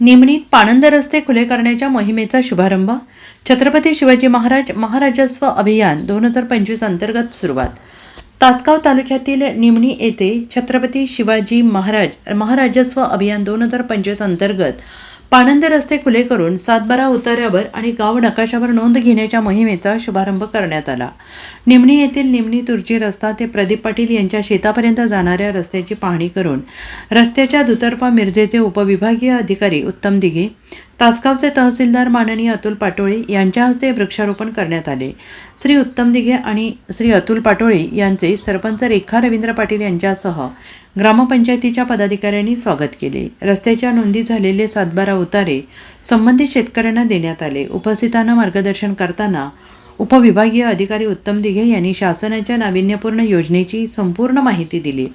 निमणीत पाणंद रस्ते खुले करण्याच्या मोहिमेचा शुभारंभ. छत्रपती शिवाजी महाराज महाराजस्व अभियान दोन हजार पंचवीस अंतर्गत सुरुवात. तासगाव तालुक्यातील निमणी येथे छत्रपती शिवाजी महाराज महाराजस्व अभियान दोन हजार पंचवीस अंतर्गत पाणंद रस्ते खुले करून सातबारा उतार्यावर आणि गाव नकाशावर नोंद घेण्याच्या मोहिमेचा शुभारंभ करण्यात आला. निमणी येथील निमणी तुर्जी रस्ता ते प्रदीप पाटील यांच्या शेतापर्यंत जाणाऱ्या रस्त्याची पाहणी करून रस्त्याच्या दुतर्फा मिरजेचे उपविभागीय अधिकारी उत्तम दिघे तासगावचे तहसीलदार माननीय अतुल पाटोळे यांच्या हस्ते वृक्षारोपण करण्यात आले. श्री उत्तम दिघे आणि श्री अतुल पाटोळे यांचे सरपंच रेखा रवींद्र पाटील यांच्यासह ग्रामपंचायतीच्या पदाधिकाऱ्यांनी स्वागत केले. रस्त्याच्या नोंदी झालेले सातबारा उतारे संबंधित शेतकऱ्यांना देण्यात आले. उपस्थितांना मार्गदर्शन करताना उपविभागीय अधिकारी उत्तम दिघे यांनी शासनाच्या नाविन्यपूर्ण योजनेची संपूर्ण माहिती दिली.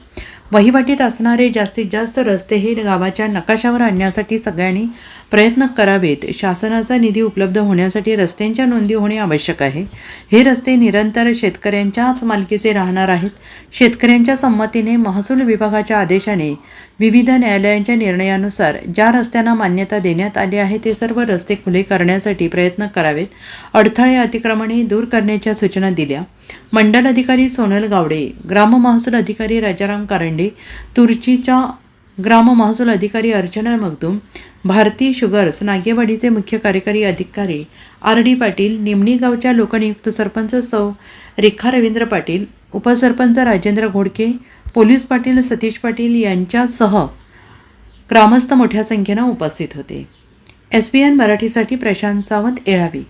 वहिवाटीत असणारे जास्तीत जास्त रस्ते हे गावाच्या नकाशावर आणण्यासाठी सगळ्यांनी प्रयत्न करावेत. शासनाचा निधी उपलब्ध होण्यासाठी रस्त्यांच्या नोंदी होणे आवश्यक आहे. हे रस्ते निरंतर शेतकऱ्यांच्याच मालकीचे राहणार आहेत. शेतकऱ्यांच्या संमतीने महसूल विभागाच्या आदेशाने विविध न्यायालयांच्या निर्णयानुसार ज्या रस्त्यांना मान्यता देण्यात आली आहे ते सर्व रस्ते खुले करण्यासाठी प्रयत्न करावेत. अडथळे अतिक्रमणे दूर करण्याच्या सूचना दिल्या. मंडल अधिकारी सोनल गावडे ग्राम महसूल अधिकारी राजाराम कारंडे तुर्चीच्या ग्राम महसूल अधिकारी अर्चना मगदूम भारती शुगर्स नागेवाडीचे मुख्य कार्यकारी अधिकारी आर डी पाटील निमणी गावच्या लोकनियुक्त सरपंच सौ रेखा रवींद्र पाटील उपसरपंच राजेंद्र घोडके पोलीस पाटील सतीश पाटील यांच्यासह ग्रामस्थ मोठ्या संख्येनं उपस्थित होते. एस बी एन मराठीसाठी प्रशांत सावंत येळावी